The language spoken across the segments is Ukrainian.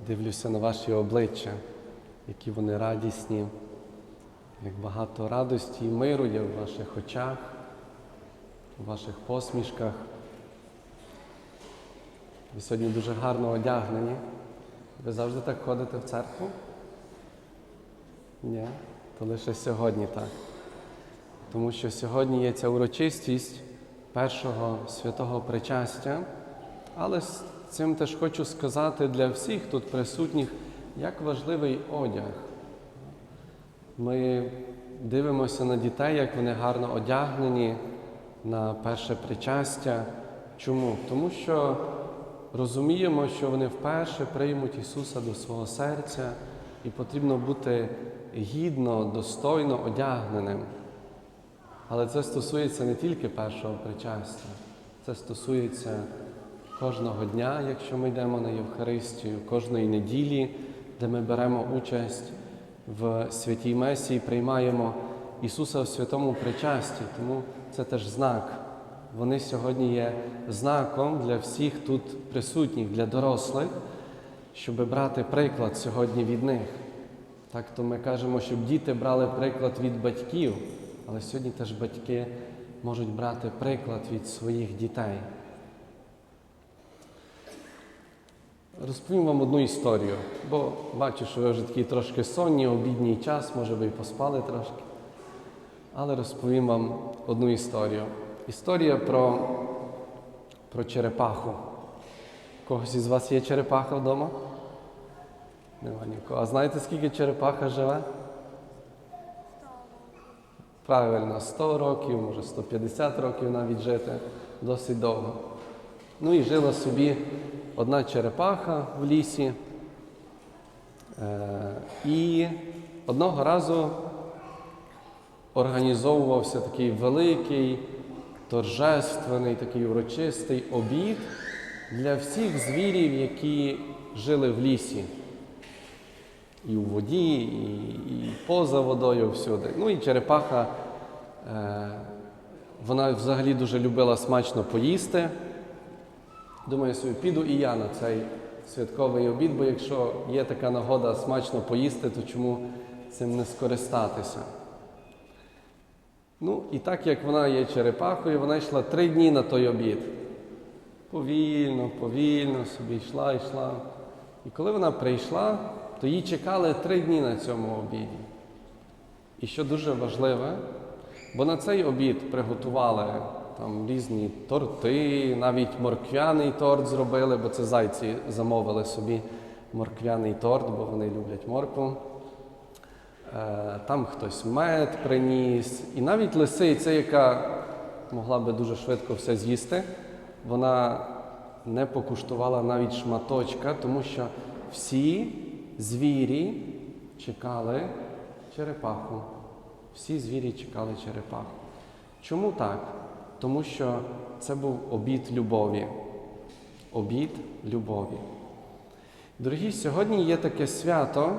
Дивлюся на ваші обличчя, які вони радісні, як багато радості і миру є в ваших очах, у ваших посмішках. Ви сьогодні дуже гарно одягнені. Ви завжди так ходите в церкву? Ні, то лише сьогодні так. Тому що сьогодні є ця урочистість першого святого причастя, але цим теж хочу сказати для всіх тут присутніх, як важливий одяг. Ми дивимося на дітей, як вони гарно одягнені на перше причастя. Чому? Тому що розуміємо, що вони вперше приймуть Ісуса до свого серця, і потрібно бути гідно, достойно одягненим. Але це стосується не тільки першого причастя, це стосується кожного дня, якщо ми йдемо на Євхаристію, кожної неділі, де ми беремо участь в святій Месії, приймаємо Ісуса в святому причасті. Тому це теж знак. Вони сьогодні є знаком для всіх тут присутніх, для дорослих, щоб брати приклад сьогодні від них. Так то ми кажемо, щоб діти брали приклад від батьків, але сьогодні теж батьки можуть брати приклад від своїх дітей. Розповім вам одну історію, бо бачу, що ви вже такий трошки сонні, обідній час, може ви і поспали трошки. Але розповім вам одну історію. Історія про, про черепаху. Когось із вас є черепаха вдома? Нема нікого. А знаєте, скільки черепаха живе? Правильно, 100 років, може 150 років навіть жити, досить довго. Ну і жила собі одна черепаха в лісі. Е, і одного разу організовувався такий великий, торжественний, такий урочистий обід для всіх звірів, які жили в лісі. І у воді, і, і поза водою всюди. Ну і черепаха, е, вона взагалі дуже любила смачно поїсти. Думаю, собі, піду і я на цей святковий обід, бо якщо є така нагода смачно поїсти, то чому цим не скористатися? Ну, і так як вона є черепахою, вона йшла три дні на той обід. Повільно, повільно собі йшла, йшла. І коли вона прийшла, то її чекали три дні на цьому обіді. І що дуже важливе, бо на цей обід приготували там різні торти, навіть морквяний торт зробили, бо це зайці замовили собі морквяний торт, бо вони люблять моркву. Е, Там хтось мед приніс, і навіть лисиця, яка могла би дуже швидко все з'їсти, вона не покуштувала навіть шматочка, тому що всі звірі чекали черепаху. Всі звірі чекали черепаху. Чому так? Тому що це був обід любові. Обід любові. Дорогі, сьогодні є таке свято,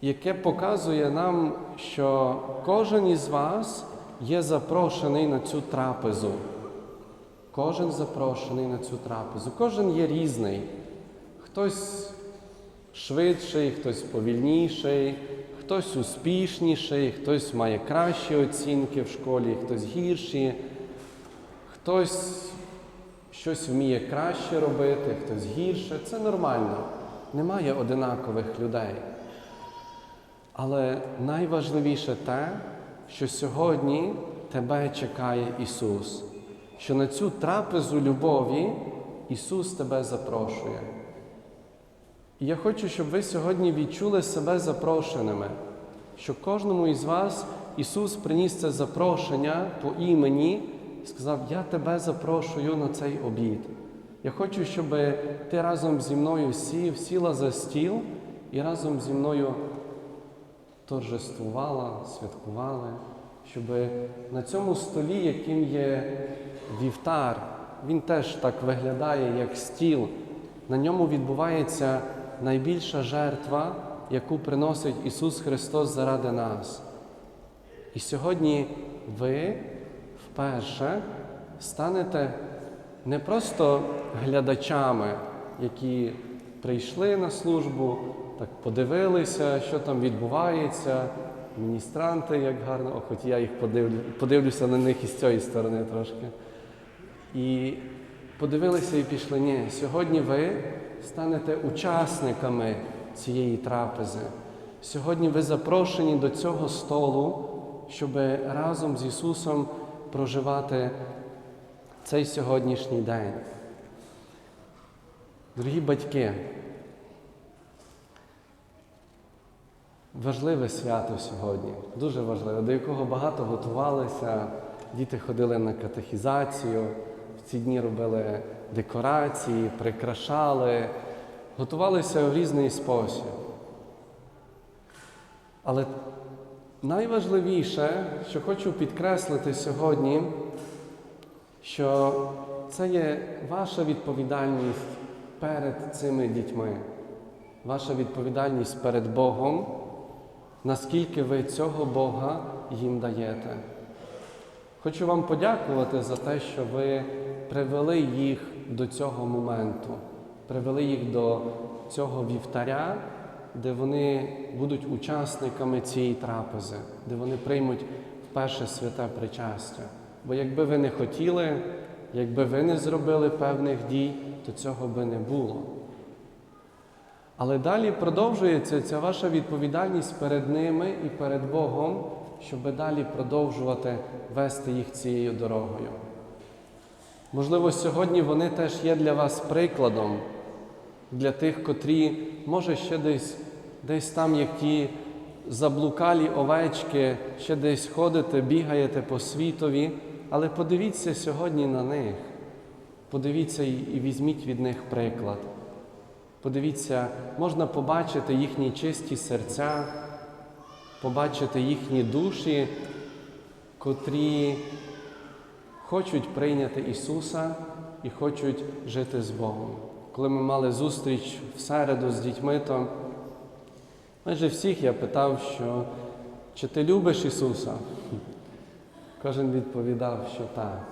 яке показує нам, що кожен із вас є запрошений на цю трапезу. Кожен запрошений на цю трапезу. Кожен є різний. Хтось швидший, хтось повільніший, хтось успішніший, хтось має кращі оцінки в школі, хтось гірші, хтось щось вміє краще робити, хтось гірше. Це нормально. Немає одинакових людей. Але найважливіше те, що сьогодні тебе чекає Ісус, що на цю трапезу любові Ісус тебе запрошує. І я хочу, щоб ви сьогодні відчули себе запрошеними, що кожному із вас Ісус приніс це запрошення по імені і сказав: Я тебе запрошую на цей обід. Я хочу, щоб ти разом зі мною сів, сіла за стіл і разом зі мною торжествувала, святкували, щоб на цьому столі, яким є вівтар, він теж так виглядає, як стіл. На ньому відбувається найбільша жертва, яку приносить Ісус Христос заради нас. І сьогодні ви вперше станете не просто глядачами, які прийшли на службу, так подивилися, що там відбувається. Міністранти, як гарно, о, хоч я їх подивлю, подивлюся на них із цієї сторони трошки. І подивилися і пішли. Ні, сьогодні ви станете учасниками цієї трапези. Сьогодні ви запрошені до цього столу, щоб разом з Ісусом проживати цей сьогоднішній день. Дорогі батьки, важливе свято сьогодні, дуже важливе, до якого багато готувалися. Діти ходили на катехізацію, в ці дні робили декорації, прикрашали, готувалися в різний спосіб. Але найважливіше, що хочу підкреслити сьогодні, що це є ваша відповідальність перед цими дітьми, ваша відповідальність перед Богом, наскільки ви цього Бога їм даєте. Хочу вам подякувати за те, що ви привели їх до цього моменту, привели їх до цього вівтаря, де вони будуть учасниками цієї трапези, де вони приймуть вперше святе причастя. Бо якби ви не хотіли, якби ви не зробили певних дій, то цього би не було. Але далі продовжується ця ваша відповідальність перед ними і перед Богом, щоб далі продовжувати вести їх цією дорогою. Можливо, сьогодні вони теж є для вас прикладом, для тих, котрі, може, ще десь, десь там, як ті заблукалі овечки, ще десь ходите, бігаєте по світові, але подивіться сьогодні на них. Подивіться і візьміть від них приклад. Подивіться, можна побачити їхні чисті серця, побачити їхні душі, котрі хочуть прийняти Ісуса і хочуть жити з Богом. Коли ми мали зустріч в середу з дітьми, то майже всіх я питав, що чи ти любиш Ісуса? Кожен відповідав, що так,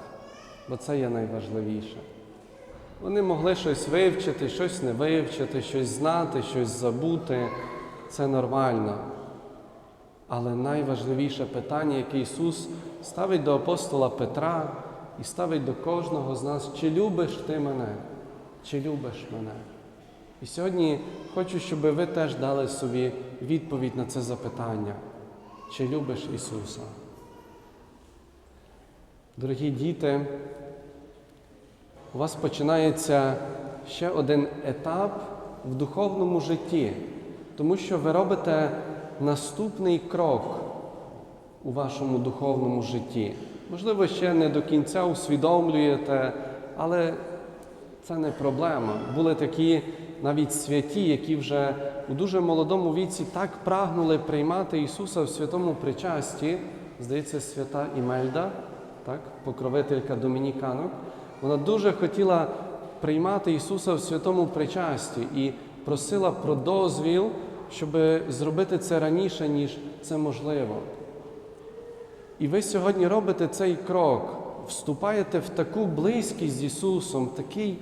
бо це є найважливіше. Вони могли щось вивчити, щось не вивчити, щось знати, щось забути. Це нормально. Але найважливіше питання, яке Ісус ставить до апостола Петра і ставить до кожного з нас, чи любиш ти мене, чи любиш мене? І сьогодні хочу, щоб ви теж дали собі відповідь на це запитання, чи любиш Ісуса? Дорогі діти, у вас починається ще один етап в духовному житті, тому що ви робите наступний крок у вашому духовному житті. Можливо, ще не до кінця усвідомлюєте, але це не проблема. Були такі навіть святі, які вже у дуже молодому віці так прагнули приймати Ісуса в святому причасті. Здається, свята Імельда, так, покровителька домініканок. Вона дуже хотіла приймати Ісуса в святому причасті і просила про дозвіл, щоб зробити це раніше, ніж це можливо. І ви сьогодні робите цей крок, вступаєте в таку близькість з Ісусом, такий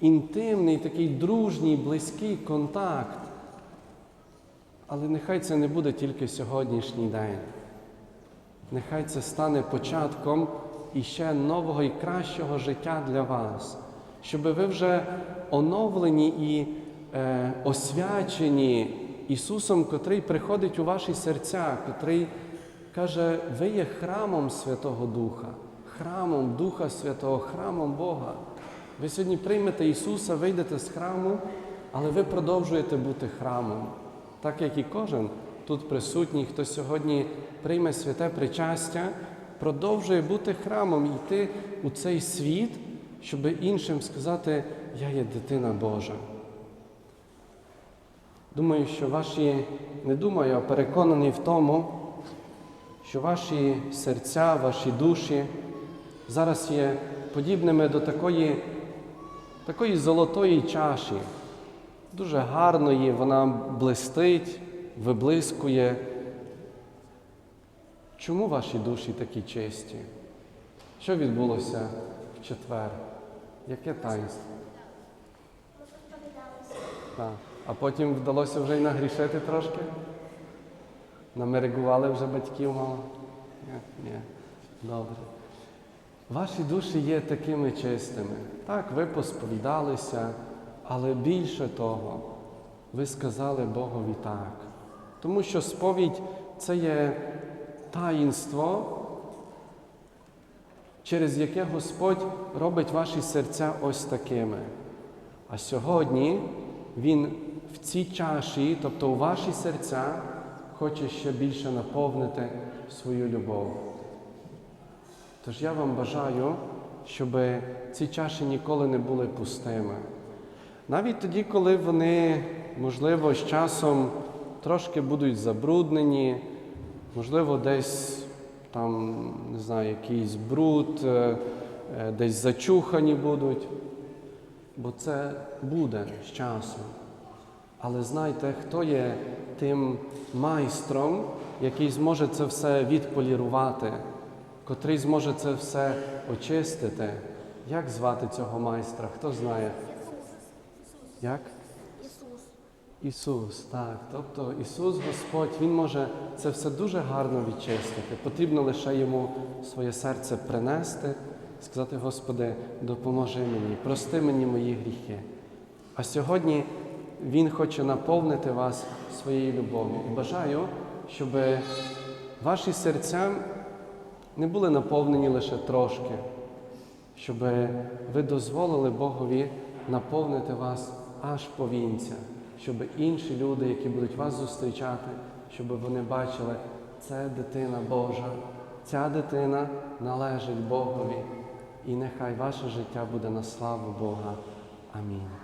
інтимний, такий дружній, близький контакт. Але нехай це не буде тільки сьогоднішній день. Нехай це стане початком іще нового і кращого життя для вас, щоб ви вже оновлені і е, освячені Ісусом, котрий приходить у ваші серця, котрий каже, ви є храмом Святого Духа, храмом Духа Святого, храмом Бога. Ви сьогодні приймете Ісуса, вийдете з храму, але ви продовжуєте бути храмом, так як і кожен тут присутній, хто сьогодні прийме святе причастя, продовжує бути храмом, йти у цей світ, щоб іншим сказати, я є дитина Божа. Думаю, що ваші, не думаю, а переконаний в тому, що ваші серця, ваші душі зараз є подібними до такої, такої золотої чаші, дуже гарної, вона блистить, виблискує. Чому ваші душі такі чисті? Що відбулося в четвер? Яке таїнство? Так. А потім вдалося вже й нагрішити трошки? Намерегували вже батьків мало? Ні? Ні. Добре. Ваші душі є такими чистими. Так, ви посповідалися, але більше того, ви сказали Богові так. Тому що сповідь це є таїнство, через яке Господь робить ваші серця ось такими. А сьогодні Він в цій чаші, тобто у ваші серця, хоче ще більше наповнити свою любов. Тож я вам бажаю, щоб ці чаші ніколи не були пустими. Навіть тоді, коли вони, можливо, з часом трошки будуть забруднені, можливо, десь там, не знаю, якийсь бруд, е, е, десь зачухані будуть, бо це буде з часом. Але знайте, хто є тим майстром, який зможе це все відполірувати, котрий зможе це все очистити. Як звати цього майстра? Хто знає? Як? Ісус. Так. Тобто Ісус Господь, Він може це все дуже гарно відчистити. Потрібно лише йому своє серце принести, сказати, Господи, допоможи мені, прости мені мої гріхи. А сьогодні Він хоче наповнити вас своєю любов'ю. І бажаю, щоб ваші серця не були наповнені лише трошки, щоб ви дозволили Богові наповнити вас аж по вінця, щоб інші люди, які будуть вас зустрічати, щоб вони бачили, це дитина Божа, ця дитина належить Богові. І нехай ваше життя буде на славу Бога. Амінь.